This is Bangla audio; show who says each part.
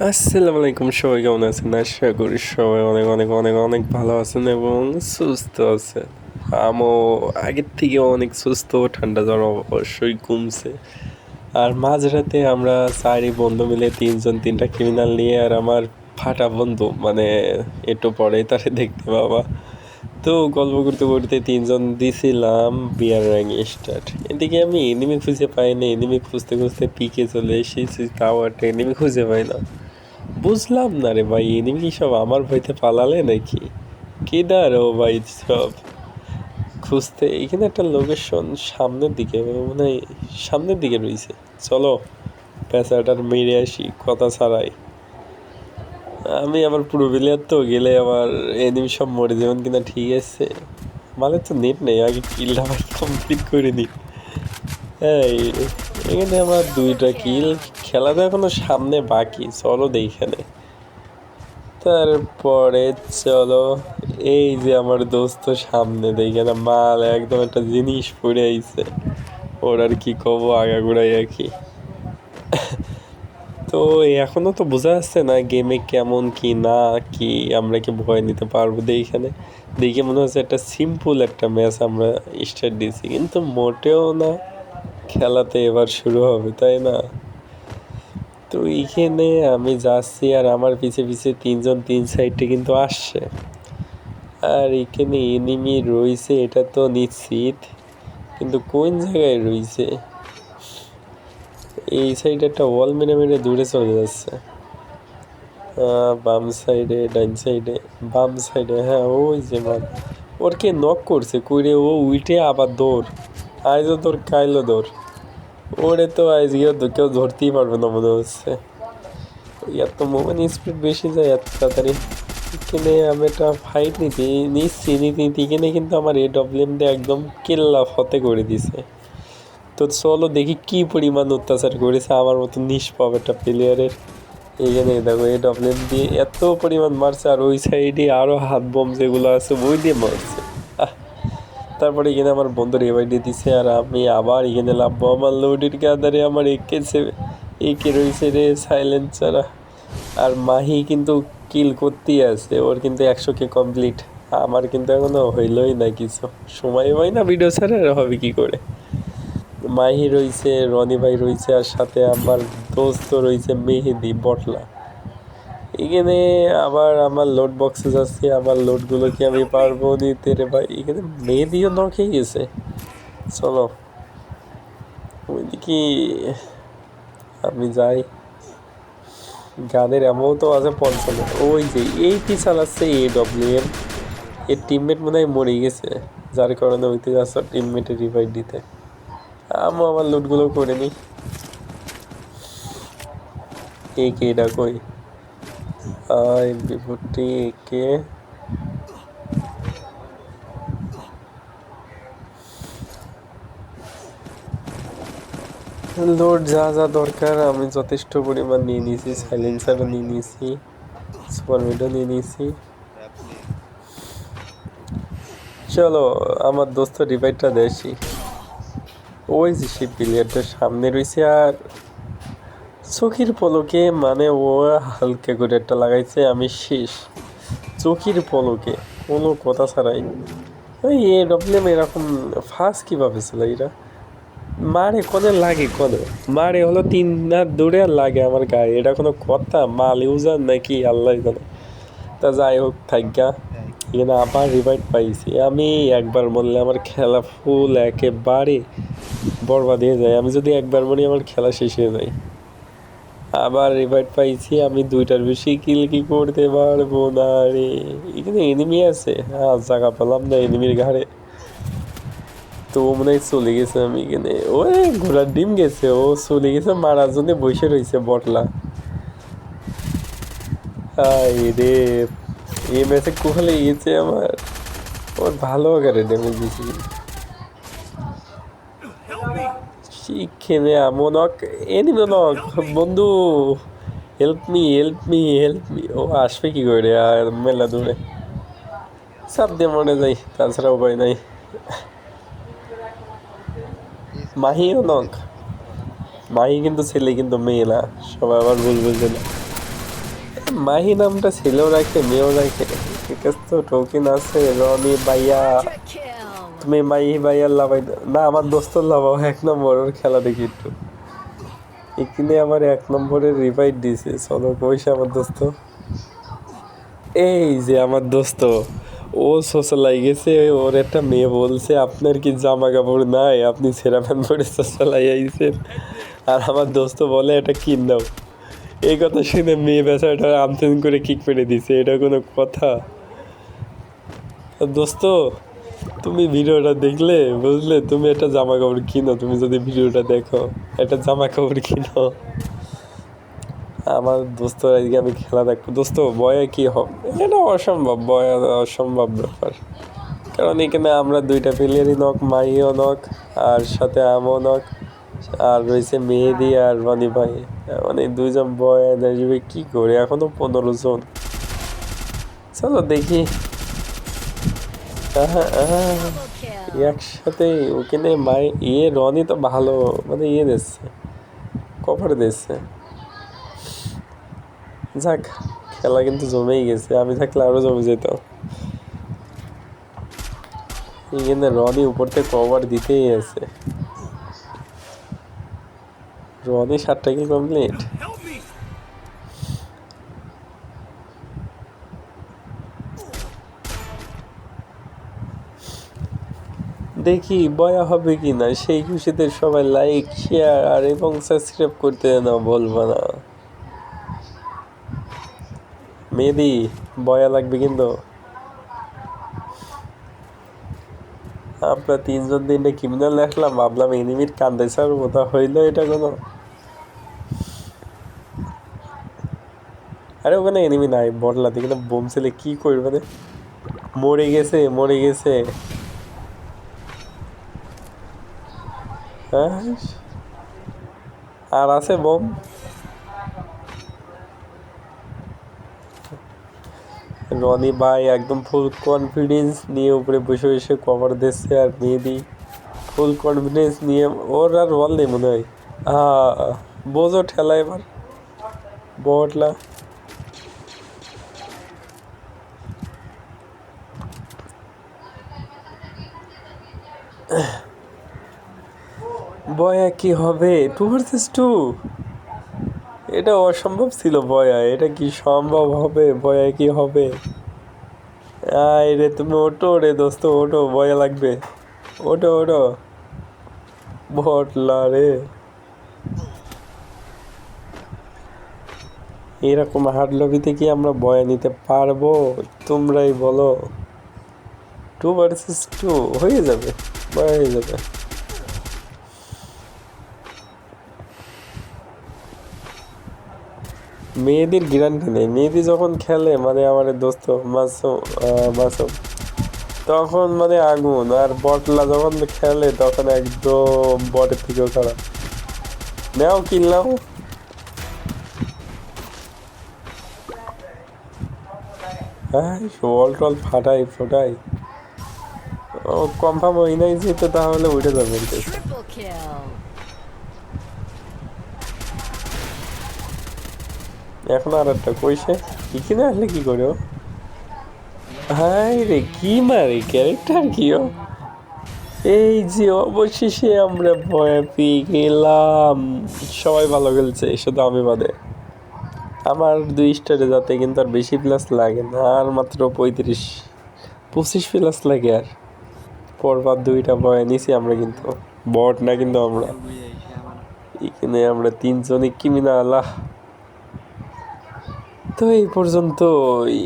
Speaker 1: আসসালামু আলাইকুম, সবাই কেমন আছেন? আশা করি সবাই অনেক অনেক অনেক অনেক ভালো আছেন এবং সুস্থ আছেন। আমিও আগের থেকে অনেক সুস্থ ঠান্ডা জ্বর অবশ্যই কমছে। আর মাঝরাতে আমরা চারি বন্ধু মিলে তিনজন তিনটা ক্রিমিনাল নিয়ে আর আমার ফাটা বন্ধু মানে একটু পরে তারে দেখতে পাবা। তো গল্প করতে করতে তিনজন দিছিলাম বিয়ার র্যাঙ্ক স্টার্ট এদিকে আমি এনিমি খুঁজে পাই না এনিমি খুঁজতে খুঁজতে পিকে চলে এসেছি, তাও একটা এনিমি খুঁজে পাই না। বুঝলাম না রে ভাই এনিমি কি সব আমার ভয়তে পালালে নাকি? কেদার ও ভাই সব? খুঁজতে এখানে একটা লোকেশন সামনের দিকে মানে সামনের দিকে রয়েছে। চলো, পেঁচাটার মেরে আসি, কথা ছাড়াই। আমি আবার পুরো বিলিয়ার তো গেলে আবার এনিমি সব মরে যাবেন কিনা ঠিক আছে। মানে তো নেট নেই, আগে কিলটা ভাই কমপ্লিট করে নিই এই, এখানে আমার দুইটা কিল। খেলা তো এখনও সামনে বাকি, চলো দেখেনে তারপরে চলো, এই যে আমার দোস্ত সামনে, দেখে না, মাল একদম একটা জিনিস পড়ে আইছে। ওর আর কি কব আগাগোড়াই আর কি। তো এখনও তো বোঝা যাচ্ছে না গেমে কেমন কি না কি, আমরা কি ভয় নিতে পারব? এইখানে দেখে মনে হচ্ছে একটা সিম্পল একটা ম্যাচ আমরা স্টার্ট দিয়েছি, কিন্তু মোটেও না, খেলাতে এবার শুরু হবে, তাই না? তো এইখানে আমি যাচ্ছি আর আমার পিছে পিছে তিনজন তিন সাইডে কিন্তু আসছে। আর এখানে এনিমি রয়েছে, এটা তো নিশ্চিত। কিন্তু কোন জায়গায় রয়েছে? এই সাইডে একটা ওয়াল মেরে মেরে দূরে চলে যাচ্ছে। বাম সাইডে ডাইন সাইডে, বাম সাইডে হ্যাঁ ওই যে বাম। ওর কে নক করছে, কইরে ও উইটে আবার দৌড়। আজও তোর, কাইলো দৌড়। ওরে তো আজকে কেউ ধরতেই পারবে না মনে হচ্ছে। এত মোবাইল স্পিড বেশি যায় এত তাড়াতাড়ি। এখানে আমি একটা ফাইট নিতে নিচ্ছি নিতে নিতে এখানে কিন্তু আমার এ ডব্লিউএম দিয়ে একদম কেল্লা ফতে করে দিছে। তো চলো দেখি কি পরিমাণ অত্যাচার করেছে, আমার মতো নিষ্পাপ একটা প্লেয়ারের এইখানে দেখো এ ডব্লিউএম দিয়ে এত পরিমাণ মারছে, আর ওই সাইডে আরও হাত বম যেগুলো আছে, ওই দিয়ে মারছে। তারপরে এখানে আমার বন্ধু রেভাই দিয়ে দিছে আর আমি আবার এখানে লাভবো আমার লোডের গাদারে আমার একে একে রয়েছে রে সাইলেন্সার আর মাহি কিন্তু কিল করতেই আছে, ওর কিন্তু একশো কে কমপ্লিট আমার কিন্তু এখনও হইলই না কিছু। সময় হয় না ভিডিও ছাড়া, আর হবে কী করে? মাহি রয়েছে, রনি ভাই রয়েছে, আর সাথে আমার দোস্ত রয়েছে মেহেদি, বটলা। এখানে আবার আমার লোড বক্সে যাচ্ছে আমার লোডগুলো কি আমি পারব দিতে? রে ভাই, এখানে মেহেদিও ন খেয়ে গেছে। চলো। ওইদিকে আমি যাই। গানের অ্যামাউন্টও আছে পঞ্চান্ন। ওই যে এই পি চালাচ্ছে এ ডব্লিউ এম এর টিমমেট মনে হয় মরে গেছে, যার কারণে ওইতে যাচ্ছে টিমমেটের রিভাইভ দিতে। আমি আমার লুটগুলো করে নিই কে কে, এটা কই? আই বিভূতি কে লোড যা যা দরকার, আমি যথেষ্ট পরিমাণ নিয়ে নিয়েছি সাইলেন্সারও নিয়ে নিয়েছি সুপার মিডও নিয়ে নিয়েছি। চলো, আমার দোস্ত রিভাইভটা দেখি। ওই যে সেই প্লেয়ারটা সামনে রয়েছে আর চোখের পলকে মানে ও হালকা করে একটা লাগাইছে, আমি শেষ। চোখের পলকে, কোনো কথা ছাড়াই। ওই এ ডব্লিউএম এরকম ফার্স্ট কীভাবে ছিল এরা মারে কোনে লাগে কোনে? মারে হলো তিন হাত দূরে লাগে আমার গায়ে। এটা কোনো কথা? মাল ইউজার নাকি? আল্লাহ জানে। তা যাই হোক, থাকা এখানে আবার রিভাইভ পাইছি। আমি একবার বললে আমার খেলা ফুল একেবারে বরবাদ হয়ে যায়। আমি যদি একবার বলি আমার খেলা শেষ হয়ে যায়। আবার রিভাইভ পাইছি, আমি দুইটার বেশি কিল কি করতে পারব না রে। এখানে এনিমি আছে। হ্যাঁ জায়গা পেলাম না এনিমির ঘাড়ে। তো মনে হয় চলে গেছে আমি এখানে। ওই ঘোড়ার ডিম গেছে, ও চলে গেছে, মারার জন্য বসে রয়েছে বটলা। হাই রে, এই ম্যাচে কোহালে গেছে আমার। ওর ভালো করে ড্যামেজ দিছি শিখেনে আমনক। এনিমনক বন্ধু help me help me help me ও, আসবে কি করে? মেলা দূরে। দিয়ে মনে যাই তাছাড়া উপায় নাই। মাহিও নক মাহি কিন্তু ছেলে, কিন্তু মেয়ে না। সবাই আবার ভুল বুঝবে না। মাহি নামটা ছেলেও রাখে, মেয়েও রাখে। ঠিক আছে তো টোকেন আছে, রনি ভাইয়া। তুমি মাহি ভাইয়ার লাভাই দাও। না, আমার দোস্তর লাভাও এক নম্বর, ওর খেলা দেখি একটু। এখানে আমার এক নম্বরের রিভাইট দিছে, চলো, কইছে আমার দোস্ত। এই যে আমার দোস্ত, ও সোশ্যালাই গেছে, ওর একটা মেয়ে বলছে, আপনার কি জামা কাপড় নাই? আপনি ছেঁড়া প্যান্ট পরে সোশ্যালাই আইছেন? আর আমার দোস্ত বলে, এটা কিন দাও এই কথা শুনে মেয়ে বেচারাটা আমতেন করে কিক মেরে দিছে, এটা কোনো কথা। দোস্ত তুমি ভিডিওটা দেখলে বুঝলে তুমি একটা জামা কাপড় কিনো, তুমি যদি ভিডিওটা দেখো, একটা জামা কাপড় কিনো। আমার দোস্ত আজকে আমি খেলা দেখব। দোস্ত, বয়ে কি হবে এটা অসম্ভব, বয়ে অসম্ভব ব্যাপার। কারণ এখানে আমরা দুইটা প্লেয়ারই নক, মাইও নক, আর সাথে আমও নক, আর রয়েছে মেহেদি আর রনি ভাই। মানে দুইজন বয় আসবে, কি করে? এখনও পনেরো জন। চলো দেখি। একসাথে ওখানে মাই ইয়ে রনি তো ভালো মানে ইয়ে দিচ্ছে কভার দিচ্ছে যাক, খেলা কিন্তু জমেই গেছে, আমি থাকলে আরও জমে যেত। এখানে রনি উপর থেকে কভার দিতেই আছে। রনি সাতটা কি কমপ্লিট দেখি বয়া হবে কি না সেই খুশিতে সবাই লাইক শেয়ার আর এবং সাবস্ক্রাইব করতে না বলব না। মেহেদি, বয়া লাগবে কিন্তু। আমরা তিনজন দিনে ক্রিমিনাল দেখলাম, ভাবলাম এনিমির কান্দে স্যার কোথা হইল এটা কোনো। আরে ওখানে এনিমি নাই বটলাতে কিন্তু বোম ছেলে কি করবে মরে গেছে মরে গেছে। হ্যাঁ। আর আছে বোম। রনি ভাই একদম ফুল কনফিডেন্স নিয়ে উপরে বসে বসে কভার দিচ্ছে আর মেহেদি। ফুল কনফিডেন্স নিয়ে ওর আর বল নেই মনে হয়। আহ, বোঝো ঠেলা এবার। বটলা। বয়া কি হবে? টু ভার্সেস টু এটা অসম্ভব ছিল বয়া। এটা কি সম্ভব হবে? বয়া কি হবে? আয় রে, তুমি ওটো রে দোস্ত ওটো বয়া লাগবে। ওটো ওটো বটলা রে। এরকম হার্ড লবিতে কি আমরা বয়া নিতে পারব? তোমরাই বলো। টু ভার্সেস টু হয়ে যাবে, বয়া হয়ে যাবে। মেয়েদের গ্যারান্টি নেই। মেয়েদি যখন খেলে মানে আমার দোস্ত মাসুম তখন মানে আগুন আর বটলা যখন খেলে, তখন একদম বটের থেকেও খারাপ। নাও, কিনলাম। হ্যাঁ ওয়াল টল ফাটাই, ফোটাই। ও কনফার্ম হই নাই যেতে তাহলে উঠে যাবে। এখন আর একটা কইছে। কি কিনে আসলে কি করে হাই রে, কি মারে ক্যারেক্টার কি ও? এই যে অবশেষে আমরা ভয় পেয়ে গেলাম। সবাই ভালো খেলছে শুধু আমি বাদে। আমার দুই স্টারে যাতে কিন্তু আর বেশি প্লাস লাগে না, আর মাত্র পঁয়ত্রিশ, পঁচিশ প্লাস লাগে আর। পরবার দুইটা ভয় নিছি আমরা কিন্তু, বট না কিন্তু আমরা। এখানে আমরা তিনজনই কিমিনা আল্লাহ তো এই পর্যন্তই।